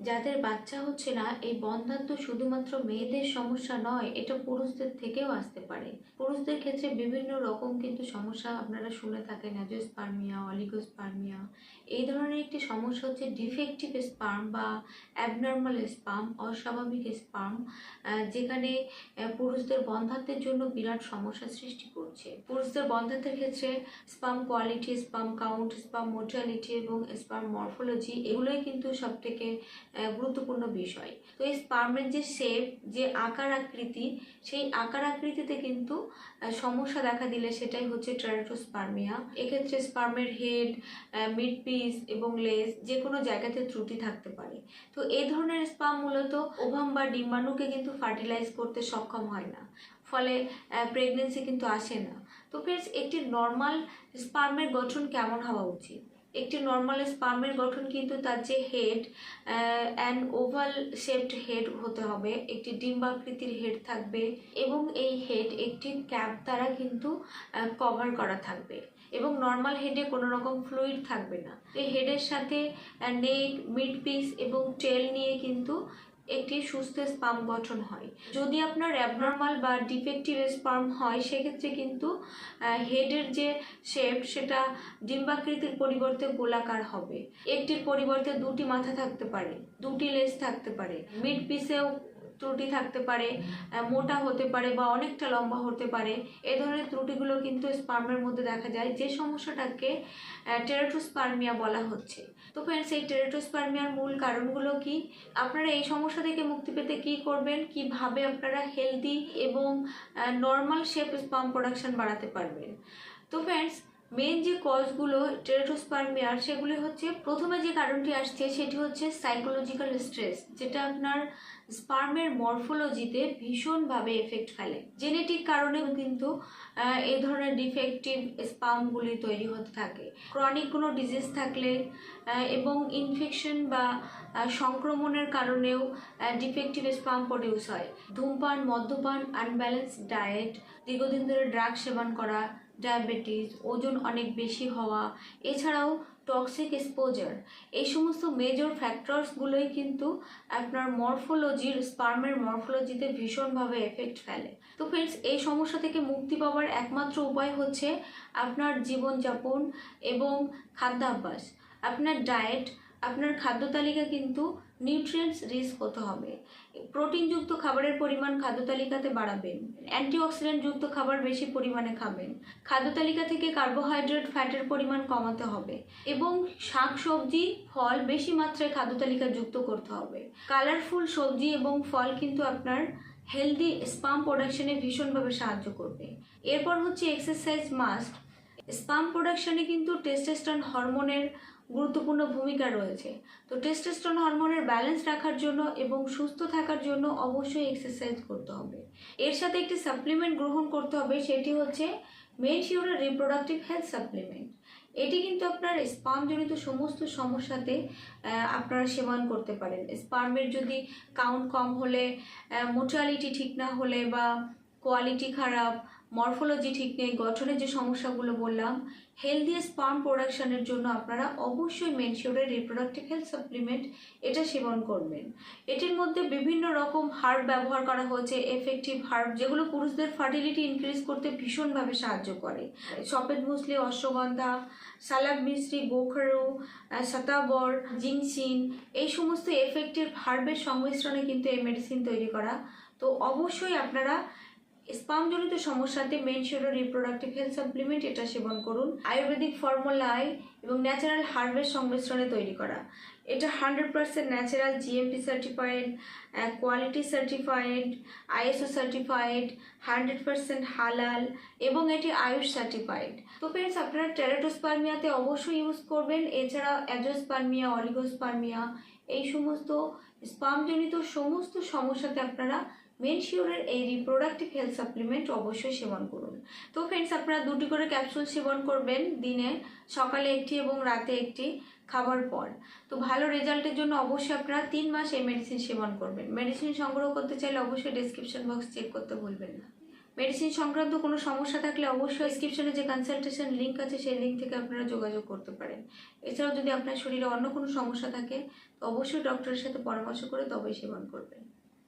যাদের বাচ্চা হচ্ছে না, এই বন্ধাত্ম শুধুমাত্র মেয়েদের সমস্যা নয়, এটা পুরুষদের থেকেও আসতে পারে। পুরুষদের ক্ষেত্রে বিভিন্ন রকম কিন্তু সমস্যা আপনারা শুনে থাকেন অ্যাজোস্পার্মিয়া অলিগোস্পার্মিয়া। এই ধরনের একটি সমস্যা হচ্ছে ডিফেক্টিভ স্পার্ম বা অ্যাবনর্মাল স্পার্ম, অস্বাভাবিক স্পার্ম যেখানে পুরুষদের বন্ধাত্বের জন্য বিরাট সমস্যা সৃষ্টি করছে। পুরুষদের বন্ধাত্বের ক্ষেত্রে sperm quality sperm count sperm mortality এবং স্পাম মরফোলজি, এগুলোই কিন্তু সব থেকে গুরুত্বপূর্ণ বিষয়। তো এই স্পার্মের যে শেপ যে আকার আকৃতি, সেই আকার আকৃতিতে কিন্তু সমস্যা দেখা দিলে সেটাই হচ্ছে ট্রাইটোস্পার্মিয়া এক্ষেত্রে স্পার্মের হেড মিড পিস এবং লেস যে কোনো জায়গাতে ত্রুটি থাকতে পারে। তো এই ধরনের স্পার্ম মূলত ওভাম বা ডিম্বাণুকে কিন্তু ফার্টিলাইজ করতে সক্ষম হয় না। ফলে প্রেগনেন্সি কিন্তু আসে না। তো ফ্রেন্ডস একটি নর্মাল স্পার্মের গঠন কেমন হওয়া উচিত? একটি নর্মাল স্পার্মের গঠন কিন্তু তার যে head an oval shaped head হতে হবে, একটি ডিম্বাকৃতির হেড থাকবে এবং এই হেড একটি ক্যাপ দ্বারা কিন্তু কভার করা থাকবে এবং নর্মাল হেডে কোনো রকম ফ্লুইড থাকবে না। এই হেডের সাথে নেক মিড পিস এবং টেল নিয়ে কিন্তু একটি সুস্থ স্পাম গঠন হয়। যদি আপনার অ্যাবনর্মাল বা ডিফেক্টিভ স্পার্ম হয়, সেক্ষেত্রে কিন্তু হেডের যে শেপ সেটা ডিম্বাকৃতির পরিবর্তে গোলাকার হবে। একটির পরিবর্তে দুটি মাথা থাকতে পারে, দুটি লেস থাকতে পারে। মিড পিসেও ত্রুটি থাকতে পারে মোটা হতে পারে বা অনেকটা লম্বা হতে পারে, এ ধরনের ত্রুটিগুলো কিন্তু স্পার্মের মধ্যে দেখা যায়, যে সমস্যাটাকে টেরাটোস্পার্মিয়া বলা হচ্ছে। তো ফ্রেন্ডস এই টেরাটোস্পার্মিয়ার মূল কারণগুলো কি? আপনারা এই সমস্যা থেকে মুক্তি পেতে কি করবেন? কীভাবে আপনারা হেলদি এবং নর্মাল শেপ স্পাম প্রোডাকশন বাড়াতে পারবেন? তো ফ্রেন্ডস মেন যে কজগুলো টেরাটোস্পার্মিয়ার সেগুলি হচ্ছে প্রথমে যে কারণটি আসছে, সেটি হচ্ছে সাইকোলজিক্যাল স্ট্রেস যেটা আপনার স্পার্মের মরফোলজিতে ভীষণভাবে এফেক্ট ফেলে। জেনেটিক কারণেও কিন্তু এই ধরনের ডিফেক্টিভ স্পামগুলি তৈরি হতে থাকে। ক্রনিক কোনো ডিজিজ থাকলে এবং ইনফেকশন বা সংক্রমণের কারণেও ডিফেক্টিভ স্পাম প্রডিউস হয়। ধূমপান, মদ্যপান আনব্যালেন্স ডায়েট দীর্ঘদিন ধরে ড্রাগ সেবন করা ডায়াবেটিস ওজন অনেক বেশি হওয়া, এছাড়াও টক্সিক এক্সপোজার এই সমস্ত মেজর ফ্যাক্টরসগুলোই কিন্তু আপনার মরফোলজির স্পার্মের মরফোলজিতে ভীষণভাবে এফেক্ট ফেলে। তো ফ্রেন্ডস এই সমস্যা থেকে মুক্তি পাওয়ার একমাত্র উপায় হচ্ছে আপনার জীবনযাপন এবং খাদ্যাভ্যাস। আপনার ডায়েট আপনার খাদ্য তালিকা কিন্তু নিউট্রিয়েন্টস রিচ হতে হবে। প্রোটিনযুক্ত খাবারের পরিমাণ খাদ্য তালিকাতে বাড়াবেন। অ্যান্টিঅক্সিডেন্টযুক্ত খাবার বেশি পরিমাণে খাবেন। খাদ্য তালিকা থেকে কার্বোহাইড্রেট ফ্যাটের পরিমাণ কমাতে হবে এবং শাক সবজি ফল বেশি মাত্রায় খাদ্য তালিকা যুক্ত করতে হবে। কালারফুল সবজি এবং ফল কিন্তু আপনার হেলদি স্পাম প্রোডাকশনে ভীষণভাবে সাহায্য করবে। এরপর হচ্ছে এক্সারসাইজ মাস্ট স্পাম প্রোডাকশনে কিন্তু টেস্টোস্টেরন হরমোনের গুরুত্বপূর্ণ ভূমিকা রয়েছে। তো টেস্টোস্টেরন হরমোনের ব্যালেন্স রাখার জন্য এবং সুস্থ থাকার জন্য অবশ্যই এক্সারসাইজ করতে হবে। এর সাথে একটি সাপ্লিমেন্ট গ্রহণ করতে হবে, সেটি হচ্ছে মেন মেনশিওরের রিপ্রোডাক্টিভ হেলথ সাপ্লিমেন্ট এটি কিন্তু আপনার স্পামজনিত সমস্ত সমস্যাতে আপনারা সেবন করতে পারেন। স্পার্মের যদি কাউন্ট কম হলে মোটালিটি ঠিক না হলে বা কোয়ালিটি খারাপ মরফোলজি ঠিক নেই, গঠনের যে সমস্যাগুলো বললাম হেলদি স্পার্ম প্রোডাকশনের জন্য আপনারা অবশ্যই মেনশিওরের রিপ্রোডাক্টিভ হেলথ সাপ্লিমেন্ট এটা সেবন করবেন। এটির মধ্যে বিভিন্ন রকম হার্ব ব্যবহার করা হয়েছে এফেক্টিভ হার্ব যেগুলো পুরুষদের ফার্টিলিটি ইনক্রিজ করতে ভীষণভাবে সাহায্য করে। সফেদ মুসলি, অশ্বগন্ধা, সালাদ মিশ্রি, গোখরু শতাবর জিংসিন, এই সমস্ত এফেক্টিভ হার্বের সংমিশ্রণে কিন্তু এই মেডিসিন তৈরি করা। তো অবশ্যই আপনারা স্পামজনিত সমস্যাতে মেনশোরো রিপ্রোডাক্টিভ হেলথ সাপ্লিমেন্ট এটা সেবন করুন। আয়ুর্বেদিক ফর্মুলায় এবং ন্যাচারাল হার্বের সংমিশ্রণে তৈরি করা। এটা hundred percent natural GMP certified quality certified ISO certified hundred percent হালাল এবং এটি আয়ুষ সার্টিফাইড তো ফ্রেন্ডস আপনারা টেরাটোস্পার্মিয়াতে অবশ্যই ইউজ করবেন। এছাড়া অ্যাজোস্পার্মিয়া অলিগোস্পার্মিয়া এই সমস্ত স্পামজনিত সমস্ত সমস্যাতে আপনারা মেনশিওরের এই রিপ্রোডাক্টিভ হেলথ সাপ্লিমেন্ট অবশ্যই সেবন করুন। তো ফ্রেন্ডস আপনারা দুটি করে ক্যাপসুল সেবন করবেন দিনে, সকালে একটি এবং রাতে একটি খাবার পর। তো ভালো রেজাল্টের জন্য অবশ্যই আপনারা তিন মাস এই মেডিসিন সেবন করবেন। মেডিসিন সংগ্রহ করতে চাইলে অবশ্যই ডেসক্রিপশন বক্স চেক করতে ভুলবেন না। মেডিসিন সংক্রান্ত কোনো সমস্যা থাকলে অবশ্যই ডেসক্রিপশনে যে কনসালটেশন লিঙ্ক আছে সেই লিঙ্ক থেকে আপনারা যোগাযোগ করতে পারেন। এছাড়াও যদি আপনার শরীরে অন্য কোনো সমস্যা থাকে, তো অবশ্যই ডক্টরের সাথে পরামর্শ করে তবেই সেবন করবেন।